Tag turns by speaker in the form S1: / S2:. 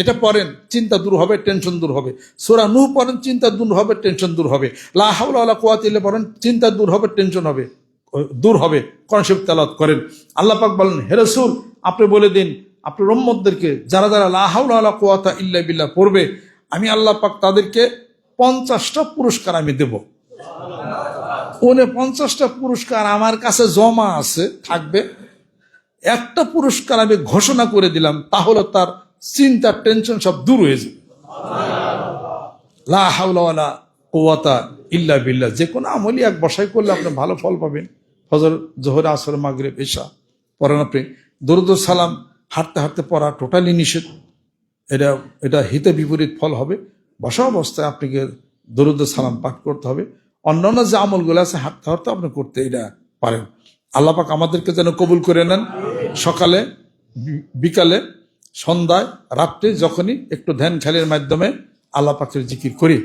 S1: এটা পড়েন, চিন্তা দূর হবে টেনশন দূর হবে। সোরা নূহ পড়েন, চিন্তা দূর হবে টেনশন দূর হবে। লা হাওলা ওয়ালা কুওয়াতা ইল্লা পড়েন, চিন্তা দূর হবে টেনশন হবে, দূর হবে শরীফ তেলাওয়াত করেন। আল্লাহ পাক বলেন, হে রাসূল, আপনি বলে দিন, আপনার রম্মতদেরকে যারা যারা লা হাওলা ওয়ালা ইল্লা বিল্লা পড়বে, আমি আল্লাহ পাক তাদেরকে পঞ্চাশটা পুরস্কার আমি দেব। উনি পঞ্চাশটা পুরস্কার আমার কাছে জমা আছে, থাকবে। একটা পুরস্কার আমি ঘোষণা করে দিলাম তাহলে তার চিন্তা টেনশন সব দূর হয়ে যাবে। লা কুওয়াতা ইল্লা বিল্লাহ। যে কোনো আমলই এক বসাই করলে আপনি ভালো ফল পাবেন। ফজর, জোহর, আসর মাগরে পেশা পড়েন আপনি দরুদ সালাম হাঁটতে হাঁটতে পড়া টোটালি নিষেধ। এটা এটা হিতে বিপরীত ফল হবে। বসা অবস্থায় আপনাকে দরুদ সালাম পাঠ করতে হবে। অন্যান্য যে আমলগুলো আছে, হাঁটতে হাঁটতে আপনি করতে এটা পারেন। আল্লাহ পাক আমাদেরকে যেন কবুল করে নেন। সকালে বিকালে সন্ধ্যায় রাত্রে যখনই একটু ধ্যান খেলের মাধ্যমে আল্লাহ পাখির জিকির করি।